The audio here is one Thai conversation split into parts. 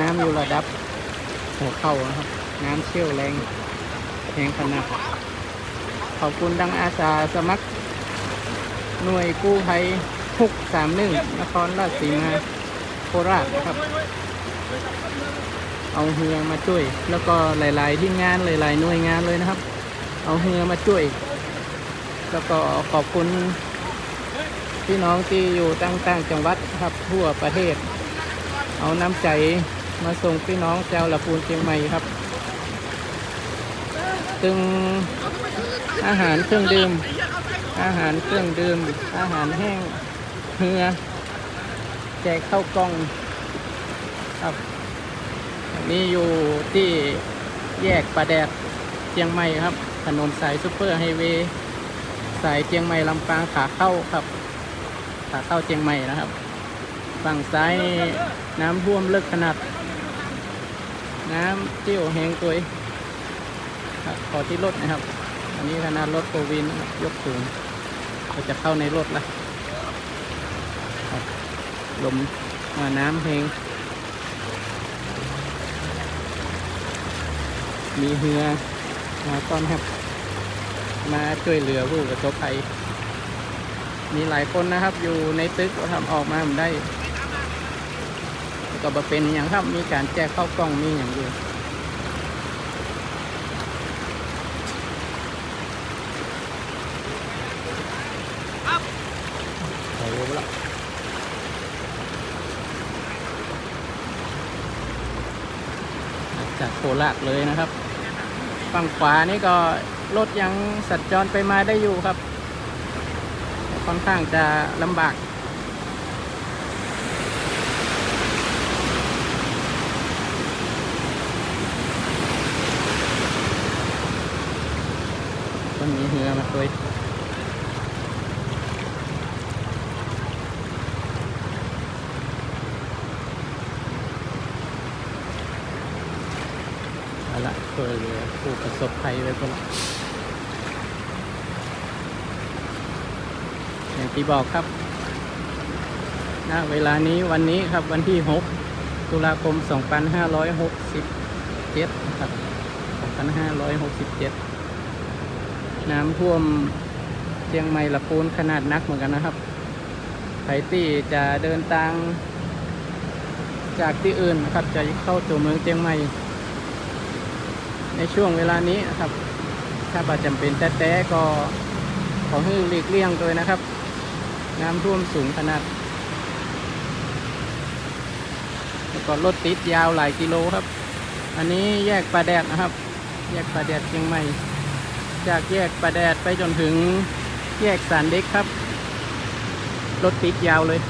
น้ำอยู่ระดับหัวเข่านะครับ น้ำเชี่ยวแรงแรงขนาดขอบคุณดังอาสาสมัคร หน่วยกู้ภัย631นครราชสีมาโคราชครับ เอาเรือมาช่วย แล้วก็หลาย ๆ ที่งานหลาย ๆ หน่วยงานเลยนะครับ เอาเรือมาช่วย แล้วก็ขอบคุณพี่น้องที่อยู่ต่าง ๆ จังหวัดครับทั่วประเทศ เอาน้ำใจ มาส่งพี่น้องเจ้าละปูนเชียงใหม่ครับซึ่งอาหารเครื่องดื่ม อาหารเครื่องดื่ม อาหารแห้งเฮือแจกเข้ากล้องครับอันนี้อยู่ที่แยกประแดดเชียงใหม่ครับ ถนนสายซูเปอร์ไฮเวย์สายเชียงใหม่ลำปางขาเข้าครับขาเข้าเชียงใหม่นะครับ ฝั่งซ้ายนี่น้ำท่วมลึกขนาด น้ำเจียวแหงตัวครับขอที่รถนะครับ อันนี้ขนาดรถโควินยกสูงเราจะเข้าในรถละครับลมมาน้ำเพลงมีเรือมาต้อนครับ มาช่วยเหลือผู้ประสบภัยมีหลายคนนะครับอยู่ในตึกก็ทำออกมาไม่ได้ ก็บเป็นอย่างครับ มีการแจกเข้ากล้องมีอย่างอยู่โอ้โหละจากโคราชเลยนะครับ ฝั่งขวานี่ก็รถยังสัญจรไปมาได้อยู่ครับ ค่อนข้างจะลำบาก ต้อง มีเอาตัวเอาละช่วยเหลือผู้ประสบภัยไว้ก่อนละอย่างที่บอกครับณเวลานี้วันนี้ครับวันที่ 6 ตุลาคม 2567 ครับ 2567 น้ำท่วมเชียงใหม่ละปูนขนาดนักเหมือนกันนะครับใครที่จะเดินทางจากที่อื่นนะครับ จะเข้าตัวเมืองเชียงใหม่ ในช่วงเวลานี้นะครับ ถ้าบาดจำเป็นแต่แต่ก็ขอให้หลีกเลี่ยงโดยนะครับ น้ำท่วมสูงขนาดแล้วก็รถติดยาวหลายกิโลครับ อันนี้แยกประแดดนะครับ แยกประแดดเชียงใหม่ จากแยกประแดดไปจนถึงแยกสารเด็กครับ รถติดยาวเลย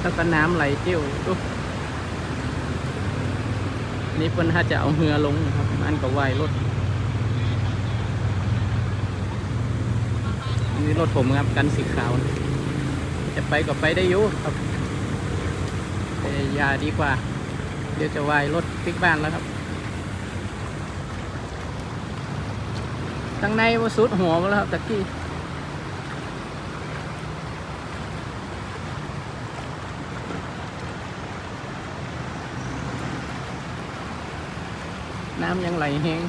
แล้วก็น้ำไหลเจียวนี่เพิ่นถ้าจะเอาเหือลงนะครับอันก็ไหวรถอันนี้รถผมครับกันสีขาว จะไปก็ไปได้อยู่ครับแต่ยาดีกว่า เดี๋ยวจะไหวรถติ๊กบ้านแล้วครับ ทั้งในว่าสุดหัวมาแล้วครับตะกี้น้ำยังไหลแห้ง